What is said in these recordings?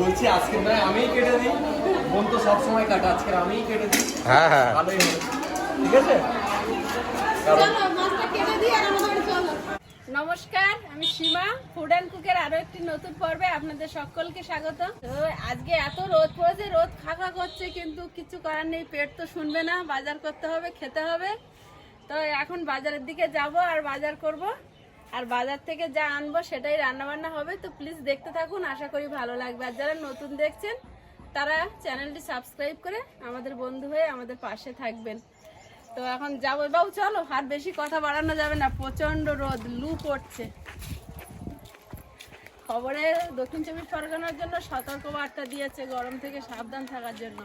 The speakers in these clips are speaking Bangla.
বলছি আজকে নয় আমিই কেটে দিই। বোন তো সবসময় কাটা আজকে আমিই কেটে দিই। হ্যাঁ হ্যাঁ। ভালোই হবে। ঠিক আছে? চলো মাছটা কেটে দিই আর আমাদের চলো। নমস্কার আমি সীমা। ফুড অ্যান্ড কুকের আরও একটি নতুন পর্বে আপনাদের সকলকে স্বাগত। আজকে এত রোদ পড়েছে রোদ খাখা করছে কিন্তু কিছু করার নেই। পেট তো শুনবে না বাজার করতে হবে খেতে হবে। তো এখন বাজারের দিকে যাব আর বাজার করব। আর বাজার থেকে যা আনব সেটাই রান্না বান্না হবে, তো প্লিজ দেখতে থাকুন, আশা করি ভালো লাগবে। আর যারা নতুন দেখছেন, তারা চ্যানেলটি সাবস্ক্রাইব করে আমাদের বন্ধু হয়ে আমাদের পাশে থাকবেন। তো এখন যাব। বাবু, চলো, আর বেশি কথা বাড়ানো যাবে না প্রচণ্ড রোদ, লু পড়ছে। খবরে দক্ষিণ চব্বিশ পরগনার জন্য সতর্ক বার্তা দিয়েছে, গরম থেকে সাবধান থাকার জন্য।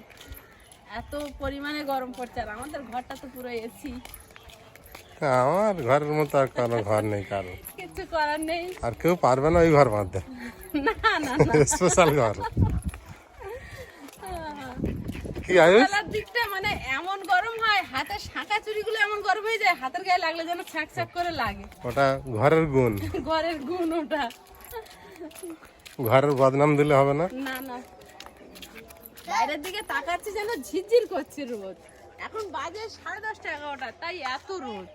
এত পরিমাণে গরম পড়ছে, আর আমাদের ঘরটা তো পুরো এসি আমার ঘরের মতো আর কোনো ঘর নেই কারও। কিছু করার নেই। আর কেউ পারবে না ওই ঘর বাঁধতে। না না না। স্পেশাল ঘর। কি আয়ুষ? দিকটা মানে এমন গরম হয় হাতের শাঁখা চুরিগুলো এমন গরম হয়ে যায় হাতের গায়ে লাগলে যেন ছ্যাক ছ্যাক করে লাগে। ওটা ঘরের গুণ। ঘরের গুণ ওটা। ঘরের বদনাম দিলে হবে না? না না। বাইরের দিকে তাকাচ্ছি যেন ঝিরঝির করছে রোদ। এখন বাজে সাড়ে দশটা এগারোটা তাই এত রোদ।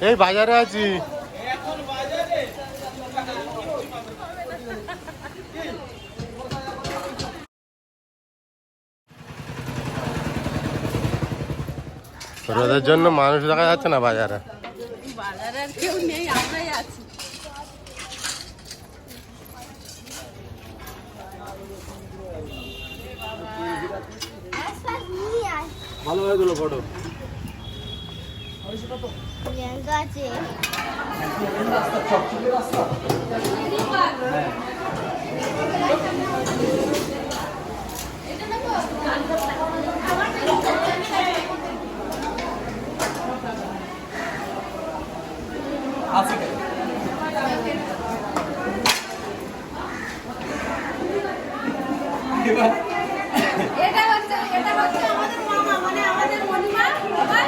এই বাজারে আছি। রোদের জন্য মানুষ দেখা যাচ্ছে না বাজারে। বাজারে আর কেউ নেই আমরাই আছি ভালোভাবে তুলো ফটো আছে রাস্তা চকচকে রাস্তা আছে কেন এবার এটা হচ্ছে এটা হচ্ছে আমাদের মামা মানে আমাদের মনিমা এবার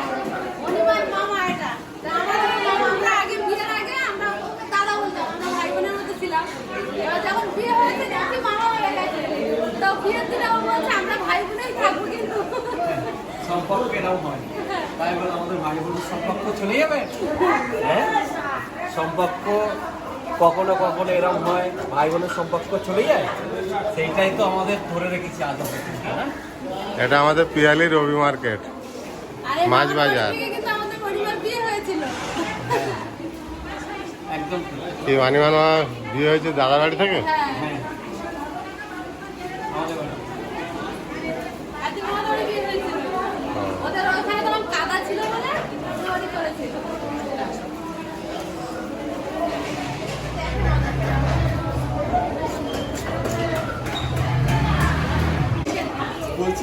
মনিমার মামা এটা তা আমাদের মামা আমরা আগে বিয়ের আগে আমরা ওকে দাদা বলতাম আমরা ভাই বোনের মধ্যে ছিলাম এবার যখন বিয়ে হয়েছে দেখি মামা হয়ে গেছে তো বিয়ের দিনে ও বলছে আমরা ভাই বোনেই থাকব কিন্তু সম্পর্ক এরকম হয়। তাই বলে আমাদের ভাই বোনের সম্পর্ক চলে যাবে? হ্যাঁ? সম্পর্ক কখনো কখনো এরকম হয় ভাই বোনের সম্পর্ক চলে যায়? সেইটাই তো আমাদের ধরে রেখেছি আজ না এটা আমাদের পিয়ালি রবি মার্কেট মাছ বাজার। একদম কি মানিমান মামা বিয়ে হয়েছে দাদা বাড়ি থেকে? হ্যাঁ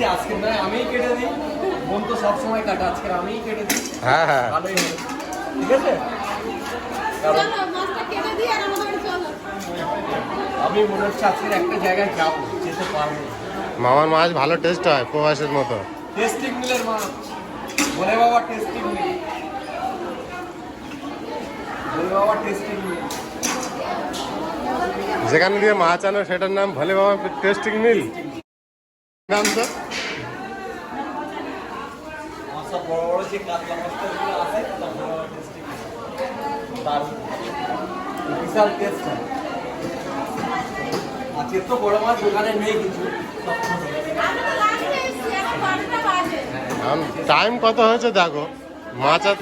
বলছি আজকে। নয় আমিই কেটে দিই। বোন তো সবসময় কাটা আজকে আমিই কেটে দিই। হ্যাঁ হ্যাঁ। ভালোই হবে ঠিক আছে? চলো মাছটা কেটে দিই আর আমাদের চলো। আমি মনে হচ্ছে আজকে একটা জায়গায় যাব যেতে পারব। মামার মাছ ভালো টেস্ট হয় প্রবাসের মতো। টেস্টিং মিলের মাছ। বলে বাবা টেস্টিং মিল বলে বাবা টেস্টিং মিল যেখানে দিয়ে মাছ আনো সেটার নাম ভোলে বাবা টেস্টিং মিল নাম তো আমার সব বড় বড় যে কাতলা মাছগুলো আছে তার বিশাল টেস্ট হয়। আজকে তো বড় মাছ দোকানে নেই কিছু। টাইম কত হয়েছে দেখো? মাছ আর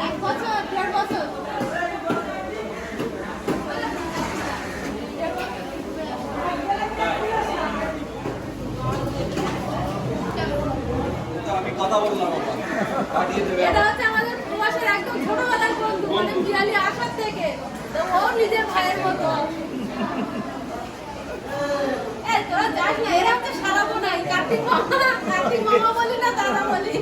এক বছর দেড় বছর কথা বললাম পাঠিয়ে দেবে। এটা হচ্ছে আমাদের প্রবাসের একদম ছোটবেলার বন্ধু মানে বিয়ালি আসার থেকে। তো ও নিজের ভাইয়ের মতো। এই তোরা যাস না এরা তো সারাবো নাই কার্তিক মামা কার্তিক মামা বলি না দাদা বলি।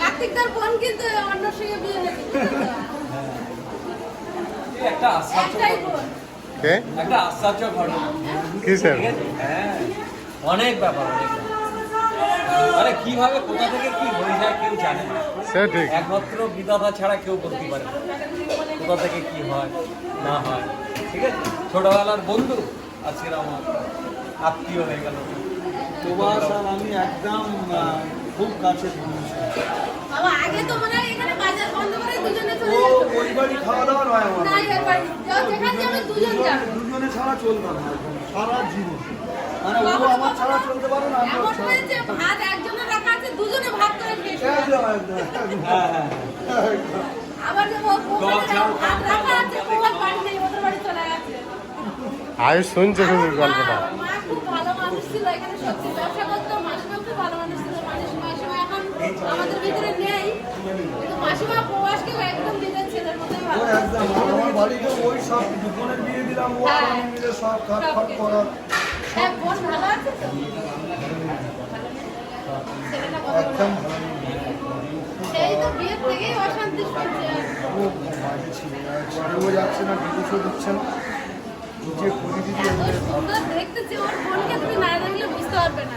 কার্তিক তার বোন কিন্তু অন্য সঙ্গে বিয়ে হয়েছে একটা আশ্চর্য একটাই বোন। একটা আশ্চর্য ঘটনা? হ্যাঁ। অনেক ব্যাপার অনেক ব্যাপার। আরে কীভাবে কোথা থেকে কি হয়ে যায় কেউ জানে না। সে ঠিক। একমাত্র বিধাতা ছাড়া কেউ বলতে পারে না। কোথা থেকে কি হয় না হয় ঠিক আছে? ছোটবেলার বন্ধু আজকের আমার আত্মীয় হয়ে গেল। তোমার স্যার আমি একদম খুব কাছে আগে তো মনে হয় এখানে বাজার বন্ধ করে দুজনে চলে ও যেত ওই বাড়ি খাওয়া দাওয়া নয় আমার না এর বাড়ি যাও যেখানে যাবে দুজন যাবে দুজনে ছাড়া চলবে না সারা জীবন মানে ও আমার ছাড়া চলতে পারে না আমি এমন হয়েছে ভাত একজনের রাখা আছে দুজনে ভাত করে খেয়েছে একদম একদম একদম। হ্যাঁ হ্যাঁ আবার যে ও ভাত রাখা আছে খাও, বাড়ি নেই ওদের বাড়ি চলে গেছে আয়ুষ শুনছে শুধু গল্পটা মা খুব ভালো মানুষ ছিল এখানে সত্যি ব্যবসা করতো মাসিমা খুব ভালো মানুষ ছিল মানুষ মাসিমা এখন আমাদের ভিতরে নেই কিন্তু মাসিমা প্রবাসকে একদম নিজের ছেলের মতোই ভালো। আমার বাড়িতে ওই সব দুজনের বিয়ে দিলাম ও আর আমি মিলে সব খাট ফাট করা হ্যাঁ বোন ভালো আছে তো? ছেলেটা কত বড়? একদম। সেই তো বিয়ের থেকেই অশান্তি শুনছে খুব বাজে ছিল একবারেও যাচ্ছে না ডিভোর্সও দিচ্ছে না। যে পরিস্থিতি দেখতেছি ওর বোনকে তুমি না দেখলে বুঝতে পারবে না।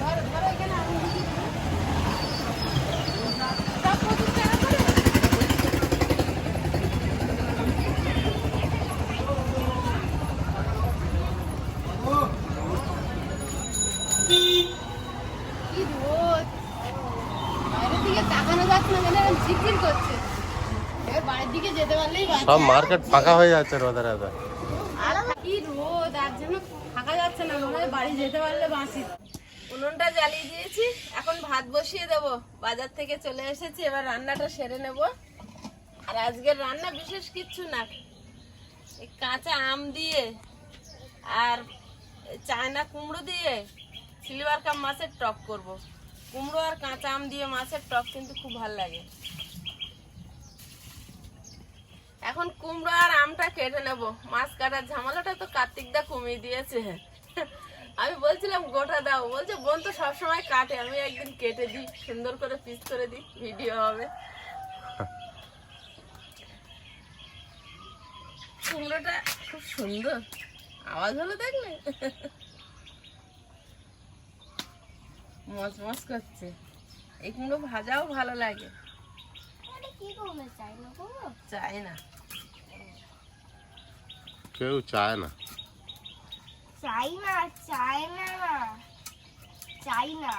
ধরো ধরো এখানে আমি দিদি সব পঁচিশ টাকা করে কি রোদ বাইরের দিকে তাকানো যাচ্ছে না মানে ঝিকঝিক করছে এবার বাড়ির দিকে যেতে পারলেই বাঁচা। সব মার্কেট ফাঁকা হয়ে যাচ্ছে রোদে রোদে কি রোদ, আর যেন থাকা যাচ্ছে না, মনে যেতে পারলে বাঁচি। উনুনটা জ্বালিয়ে দিয়েছি, এখন ভাত বসিয়ে বাজার থেকে চলে এসেছি, এবার রান্নাটা সেরে আর আজকের রান্না বিশেষ কিচ্ছু না। এই কাঁচা আম দিয়ে আর চায়না কুমড়ো দিয়ে সিলভার কাপ মাছের টক করব। কুমড়ো আর কাঁচা আম দিয়ে মাছের টক কিন্তু খুব ভালো লাগে। এখন কুমড়ো আর আমটা কেটে নেব। মাছ কাটার ঝামেলাটা তো কার্তিক দা কমিয়ে দিয়েছে। আমি বলছিলাম গোটা দাও। বলছে বোন তো সবসময় কাটে আমি একদিন কেটে দিই সুন্দর করে পিস করে দিই ভিডিও হবে। কুমড়োটা খুব সুন্দর। আওয়াজ হলো দেখলে মচ মচ করছে। এই কুমড়ো ভাজাও ভালো লাগে। চাই না চাই না কেউ চায় না চাই না চাই না চাই না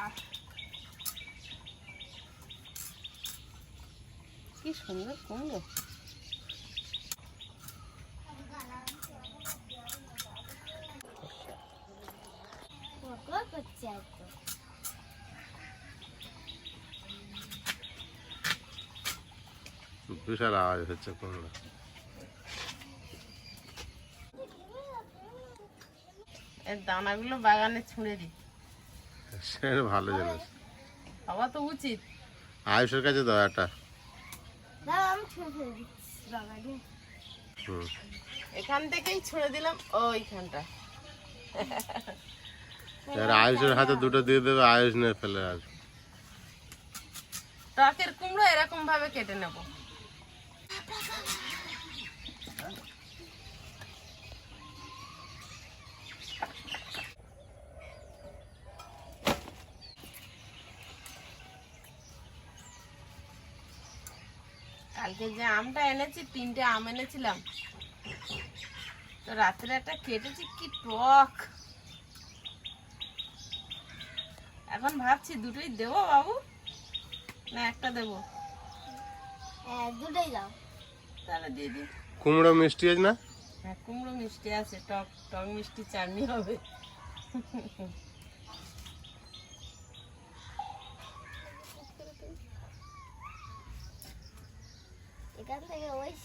কি সুন্দর বিশাল আওয়াজ হচ্ছে কুমড়ো। এর দানাগুলো বাগানে ছুঁড়ে দিই। সে ভালো জিনিস। হওয়া তো উচিত। আয়ুষের কাছে দাও একটা। এখান থেকেই ছুঁড়ে দিলাম ওইখানটা। এবার আয়ুষের হাতে দুটো দিয়ে দেবে আয়ুষ নিয়ে ফেলে আসবে। টকের কুমড়ো এরকম ভাবে কেটে নেব। কালকে যে আমটা এনেছি তিনটে আম এনেছিলাম। তো রাত্রে একটা কেটেছি কি টক। এখন ভাবছি দুটোই দেবো বাবু? না একটা দেবো। হ্যাঁ দুটোই দাও। তাহলে দিয়ে দিই। কুমড়ো মিষ্টি আছে না? হ্যাঁ কুমড়ো মিষ্টি আছে টক টক মিষ্টি চাটনি হবে।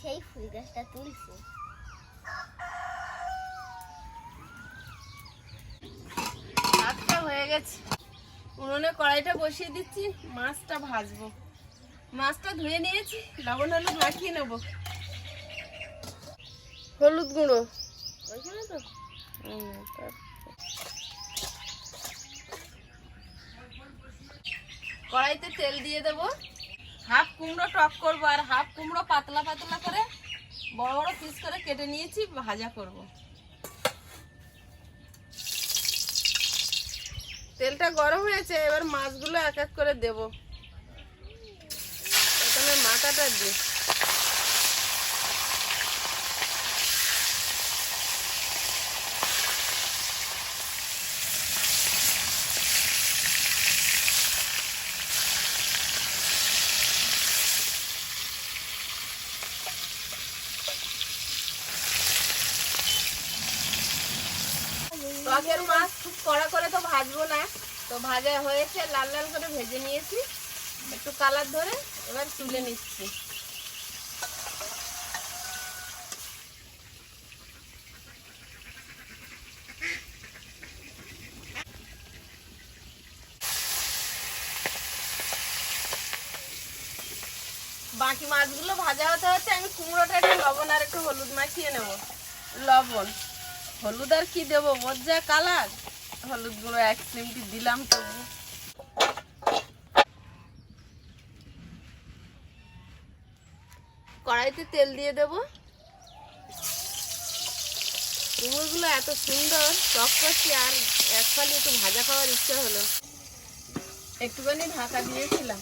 সেই ফুল গাছটা তুলছি। ভাতটা হয়ে গেছে। উনুনে কড়াইটা বসিয়ে দিচ্ছি মাছটা ভাজবো। মাছটা ধুয়ে নিয়েছি লবণ হলুদ মাখিয়ে নেব। হলুদ গুঁড়ো। ওইখানে তো কড়াইতে তেল দিয়ে দেবো। হাফ কুমড়ো টক করব আর হাফ কুমড়ো পাতলা পাতলা করে বড় বড় পিস করে কেটে নিয়েছি, ভাজা করব। তেলটা গরম হয়েছে, এবার মাছগুলো এক এক করে দেবো। প্রথমে মাথাটা দিই টকের মাছ খুব কড়া করে তো ভাজবো না। তো ভাজা হয়েছে, লাল লাল করে ভেজে নিয়েছি। একটু কালার ধরে এবার তুলে নিচ্ছি। বাকি মাছগুলো ভাজা হতে হচ্ছে আমি কুমড়োটা একটু লবণ আর একটু হলুদ মাখিয়ে নেব। লবণ। হলুদ আর কি দেবো? যা কালার? হলুদ গুঁড়ো এক চিমটি দিলাম তবু। কড়াইতে তেল দিয়ে দেব। কুমড়োগুলো এত সুন্দর টক করছি আর এক ফালি একটু ভাজা খাওয়ার ইচ্ছা হলো। একটুখানি ঢাকা দিয়েছিলাম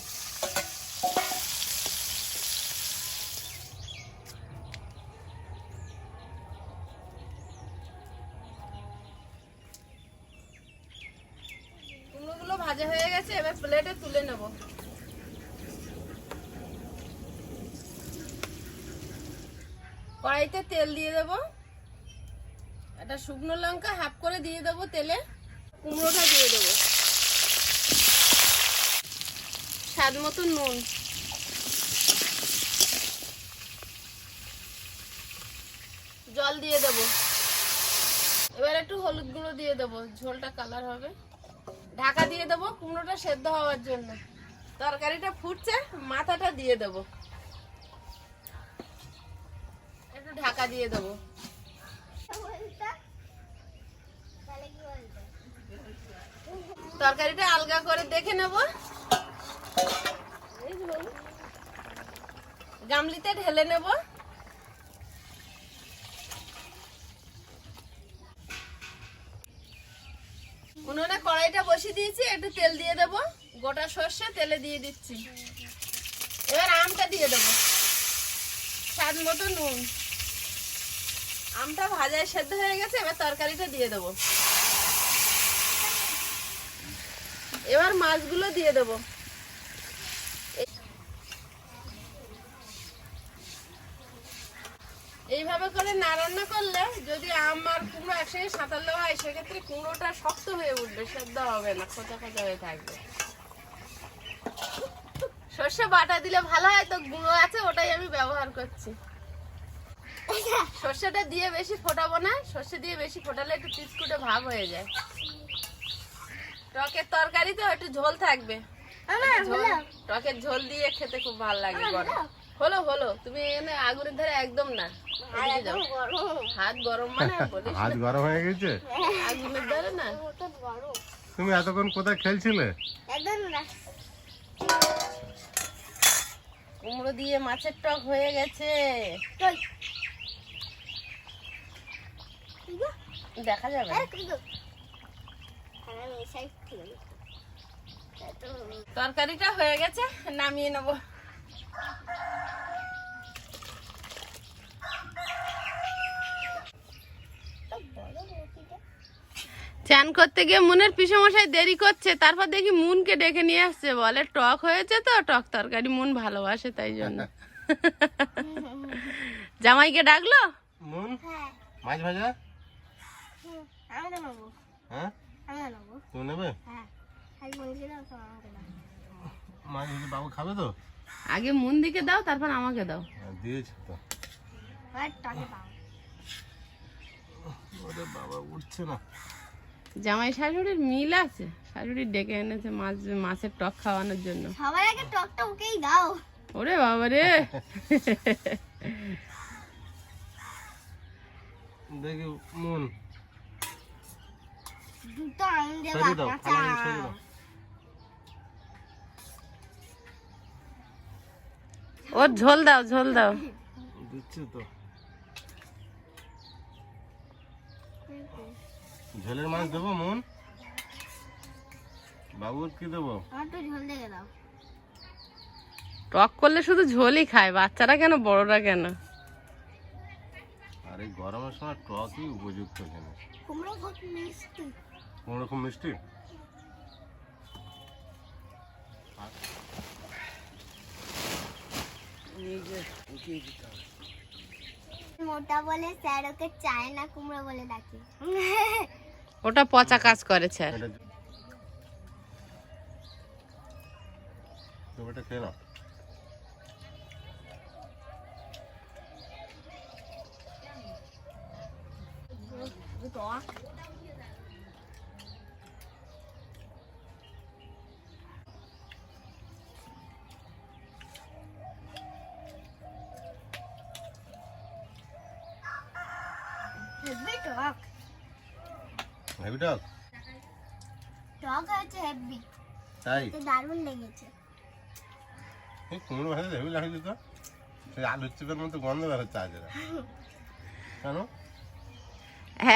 কুমড়োগুলো ভাজা হয়ে গেছে, এবার প্লেটে তুলে নেব। কড়াইতে তেল দিয়ে দেব। একটা শুকনো লঙ্কা হাফ করে দিয়ে দেবো তেলে। কুমড়োটা দিয়ে দেবো। স্বাদ মতো নুন। জল দিয়ে দেবো। এবার একটু হলুদ গুঁড়ো দিয়ে দেবো, ঝোলটা কালার হবে। ঢাকা দিয়ে দেবো, কুমড়োটা সেদ্ধ হওয়ার জন্য। তরকারিটা ফুটছে, মাথাটা দিয়ে দেবো। একটু ঢাকা দিয়ে দেবো। তরকারিটা আলগা করে দেখে নেব। গামলিতে ঢেলে নেব। উনুনে কড়াইটা বসিয়ে দিয়েছি, একটু তেল দিয়ে দেব। গোটা সর্ষে তেলে দিয়ে দিচ্ছি। এবার আমটা দিয়ে দেব। স্বাদ মতো নুন। আমটা ভাজায় সেদ্ধ হয়ে গেছে, এবার তরকারিটা দিয়ে দেব। এবার মাছগুলো দিয়ে দেবো এইভাবে করে না রান্না করলে যদি আম আর কুমড়ো একসঙ্গে সাঁতার দেওয়া হয় সেক্ষেত্রে কুমড়োটা শক্ত হয়ে উঠবে সেদ্ধ হবে না খোঁচা খোঁচা হয়ে থাকবে। সর্ষে বাটা দিলে ভালো হয় তো গুঁড়ো আছে ওটাই আমি ব্যবহার করছি। সর্ষেটা দিয়ে বেশি ফোটাবো না সর্ষে দিয়ে বেশি ফোটালে একটু চিটকুটে ভাব হয়ে যায়। টকের তরকারি তো একটু ঝোল থাকবে। ঝোল টকের ঝোল দিয়ে খেতে খুব ভালো লাগে গরম। হলো হলো তুমি এখানে আগুনের ধারে একদম না হাত গরম। মানে না। হাত গরম হয়ে গেছে? আগুনের ধারে না। তুমি এতক্ষণ কোথায় খেলছিলে? একদম না। কুমড়ো দিয়ে মাছের টক হয়ে গেছে। দেখা যাবে। তরকারিটা হয়ে গেছে নামিয়ে নেব। চান করতে গিয়ে মুনের পিসমশাই দেরি করছে তারপর দেখি মুনকে ডেকে নিয়ে আসছে। বলে টক হয়েছে তো টক তরকারি মুন ভালোবাসে তাই জন্য। জামাইকে ডাকলো? হ্যাঁ মাছ ভাজা? হ্যাঁ? তুমি নেবে? আজ বলছিলাম তো আমাকে দাও মাছ বাবু খাবে তো? আগে মুন দিকে দাও তারপর আমাকে দাও। হ্যাঁ, দিয়েছি তো। আর টকে দাও। ওরে বাবা উঠছে না। জামাই শাশুড়ির মিল আছে? শাশুড়ি ডেকে এনেছে মাছ মাছের টক খাওয়ানোর জন্য। সবার আগে টকটা ওকেই দাও। ওরে বাবা রে দেখি মন। দুটো ওর ঝোল দাও ঝোল দাও। দিচ্ছি তো। ঝোলের মাছ দেবো মন? বাবুর কি দেবো? টক করলে শুধু ঝোলই খায় বাচ্চারা কেন বড়রা কেন? আর এই গরমের সময় টকই উপযুক্ত জিনিস কুমড়ো খুব মিষ্টি। কোন রকম মিষ্টি? মোটা বলে স্যার ওকে চায় না কুমড়ো বলে ডাকে। ওটা পচা কাজ করেছে স্যার তো এটা খেয়ে নাও হেভি টক হেভি টক টক হয়েছে হেভি তাই? তো দারুণ লেগেছে। এই কুমড়ো ভাজা হেভি লাগছে তো। সেই আলুর চিপের মতো গন্ধ বেরোচ্ছে আজ কেন?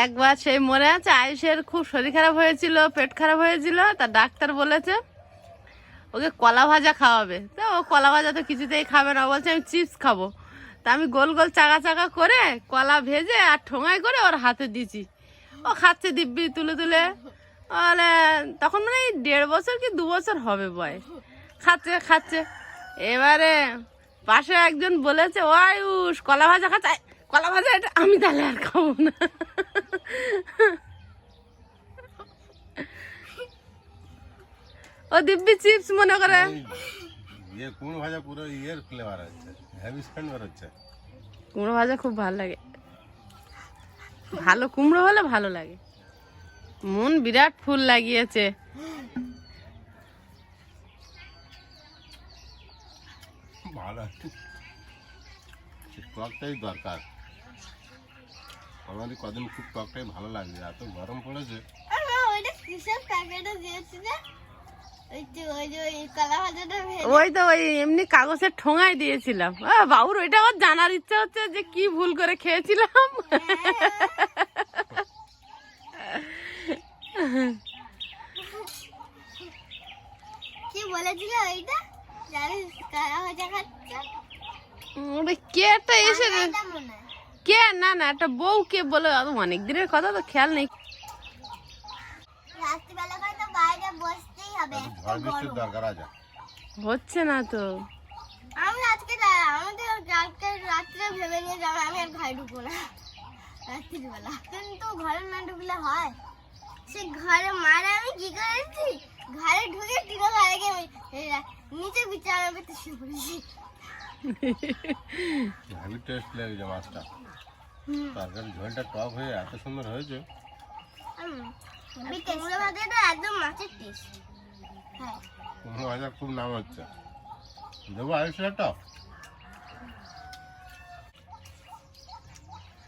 একবার সেই মনে আছে আয়ুষের খুব শরীর খারাপ হয়েছিল পেট খারাপ হয়েছিল তা ডাক্তার বলেছে ওকে কলা ভাজা খাওয়াবে। তো ও কলা ভাজা তো কিছুতেই খাবে না বলছে আমি চিপস খাব। তা আমি গোল গোল চাকা চাকা করে কলা ভেজে আর ঠোঙায় করে ওর হাতে দিছি ও খাচ্ছে দিব্যি তুলে তুলে। বলে তখন মানে দেড় বছর কি দু বছর হবে বয়স? খাচ্ছে খাচ্ছে। এবারে পাশে একজন বলেছে ও আয়ুষ কলা ভাজা খাচ্ছে। কলা ভাজা এটা আমি তাহলে আর খাব না। ও দিব্যি চিপস মনে করে। ইয়ে ভাজা পুরো ইয়ের ফ্লেভার হচ্ছে হেভি স্পেন্ড বেরোচ্ছে কুমড়ো ভাজা খুব ভালো লাগে। ভালো কুমড়ো হলে ভালো লাগে। মন বিরাট ফুল লাগিয়েছে। টকটাই দরকার। আমাদের কদিন খুব টকটাই ভালো লাগছে এত গরম পড়েছে। ওই তো ওই এমনি কাগজের ঠোঙায় দিয়েছিলাম। বাবুর ওইটা আমার জানার ইচ্ছা হচ্ছে যে কি ভুল করে খেয়েছিলাম। কি বলেছিল ওইটা? একটা এসে কে? না না একটা বউ কে বলে অনেক দিনের কথা তো খেয়াল নেই। রাত্রিবেলা বাইরে বসতেই হবে ঝড় বৃষ্টির দরকার আছে হচ্ছে না তো। আমি আজকে আমাদের কালকে রাত্রে ভেবে নিয়ে যাব আমি আর ঘরে ঢুকবো না। রাত্রিবেলা। কিন্তু ঘরে না ঢুকলে হয়। সে ঘরে মারা আমি কি করেছি? ঘরে ঢুকে টিনো ঘরে গিয়ে নিচে বিছানা পেতে শুয়ে পড়েছি টেস্ট লেগেছে মাছটা। তরকারি ঝোলটা টক হয়ে এত সুন্দর হয়েছে। কুমড়ো ভাজাটা একদম মাছের টেস্ট হ্যাঁ খুব নাম হচ্ছে। দেবো আড়াইশো টক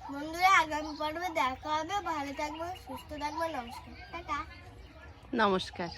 বন্ধুরা আগামী পর্বে দেখা হবে। ভালো থাকব সুস্থ থাকব নমস্কার। টাটা। নমস্কার।